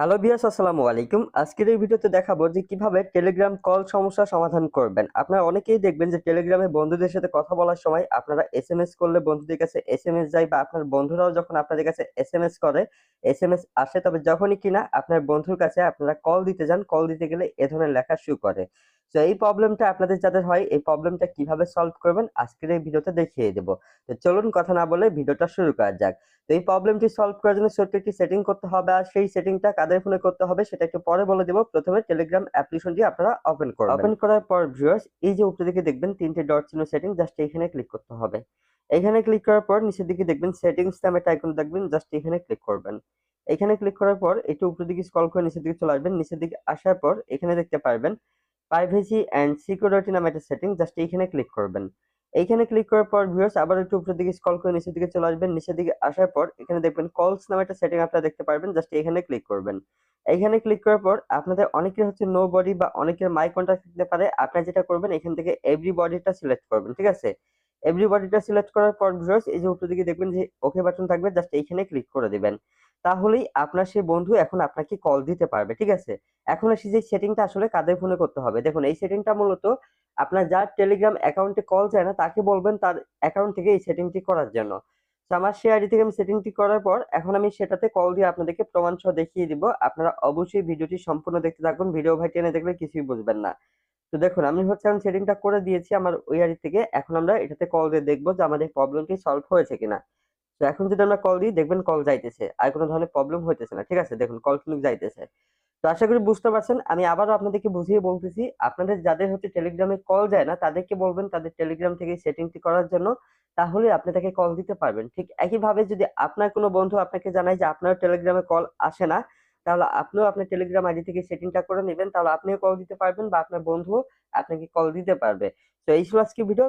Hello বিয়াস আসসালামু আলাইকুম। আজকের এই ভিডিওতে দেখাবো যে কীভাবে টেলিগ্রাম কল সমস্যা সমাধান করবেন। আপনারা অনেকেই দেখবেন যে টেলিগ্রামে বন্ধুদের সাথে কথা বলার সময় আপনারা এসএমএস করলে বন্ধুদের কাছে এসএমএস যায় বা আপনার বন্ধুরাও যখন আপনাদের কাছে এস এম এস করে এসএমএস আসে, তবে যখনই কিনা আপনার বন্ধুর কাছে আপনারা কল দিতে যান, কল দিতে গেলে এ ধরনের লেখা শুরু করে। তো এই প্রবলেমটা আপনাদের যাদের হয়, এই প্রবলেমটা কীভাবে সলভ করবেন, আজকের এই ভিডিওতে দেখিয়ে দেবো। তো চলুন কথা না বলে ভিডিওটা শুরু করা যাক। তো এই প্রবলেমটি সলভ করার জন্য ছোট্ট একটি সেটিং করতে হবে, আর সেই সেটিংটা কাদের ফোনে করতে হবে সেটা একটু পরে বলে দেবো। প্রথমে টেলিগ্রাম অ্যাপ্লিকেশনটি আপনারা ওপেন করবেন। ওপেন করার পর ভিউয়ার্স এই যে উপরে দিকে দেখবেন তিনটে ডট চিহ্ন সেটিং জাস্ট এখানে ক্লিক করতে হবে। এখানে ক্লিক করার পর নিচের দিকে দেখবেন সেটিংস নামে একটা আইকন দেখবেন জাস্ট এখানে ক্লিক করবেন। এখানে ক্লিক করার পর একটু উপরের দিকে স্ক্রল করে নিচের দিকে চলে আসবেন। নিচের দিকে আসার পর এখানে দেখতে পারবেন প্রাইভেসি অ্যান্ড সিকিউরিটি নামে একটা সেটিং জাস্ট এইখানে ক্লিক করবেন। এইখানে ক্লিক করার পর ভিউয়ার্স আবার একটু উপরের দিকে স্ক্রল করে নিচের দিকে চলে আসবেন। নিচের দিকে আসার পর এখানে দেখবেন কলস নামে একটা সেটিং আপনারা দেখতে পারবেন। জাস্ট এখানে ক্লিক করবেন। এখানে ক্লিক করার পর আপনাদের অনেকের হচ্ছে নো বডি বা অনেকের মাই কন্ট্যাক্ট থাকতে পারে। আপনারা যেটা করবেন, এখান থেকে এভরি বডিটা সিলেক্ট করবেন, ঠিক আছে? এভরি বডিটা সিলেক্ট করার পর ভিউয়ার্স এই যে উপরের দিকে দেখবেন যে ওকে বাটন থাকবে জাস্ট এইখানে ক্লিক করে দিবেন। তাহলেই আপনার সেই বন্ধু এখন আপনাকে কল দিতে পারবে, ঠিক আছে? এখন আসি যে সেটিংটা আসলে কাদের ফোনে করতে হবে? দেখুন, এই সেটিংটা মূলত আপনার যার টেলিগ্রাম অ্যাকাউন্টে কল যায় না, তাকে বলবেন তার অ্যাকাউন্ট থেকে এই সেটিংটি করার জন্য। আমার সেই আইডি থেকে আমি সেটিংটি করার পর এখন আমি সেটাতে কল দিয়ে আপনাদেরকে প্রমাণ সহ দেখিয়ে দিব। আপনারা অবশ্যই ভিডিওটি সম্পূর্ণ দেখতে থাকুন। ভিডিও ভাই টেনে দেখলে কিছুই বুঝবেন না। তো দেখুন, আমি হচ্ছে আমি সেটিংটা করে দিয়েছি আমার ওই আইডি থেকে। এখন আমরা এটাতে কল দিয়ে দেখব যে আমাদের প্রবলেমটি সলভ হয়েছে কিনা। তো এখন যদি আমরা কল দিই, দেখবেন কল যাইতেছে। আর কোনো ধরনের প্রবলেম হইতেছে না, ঠিক আছে? দেখুন কল কিন্তু যাইতেছে। তো আশা করি বুঝতে পারছেন, আমি আবারও আপনাদেরকে বুঝিয়ে বলতেছি, আপনাদের যাদের হচ্ছে টেলিগ্রামে কল যায় না, তাদেরকে বলবেন তাদের টেলিগ্রাম থেকে সেটিংটি করার জন্য, তাহলে আপনি তাকে কল দিতে পারবেন। ঠিক একইভাবে যদি আপনার কোনো বন্ধু আপনাকে জানায় যে আপনার টেলিগ্রামে কল আসে না তাহলে আপনিও আপনার টেলিগ্রাম আইডি থেকে সেটিংটা করে নেবেন, তাহলে আপনিও কল দিতে পারবেন বা আপনার বন্ধু আপনাকে কল দিতে পারবে। তো এই ছিল আজকে ভিডিও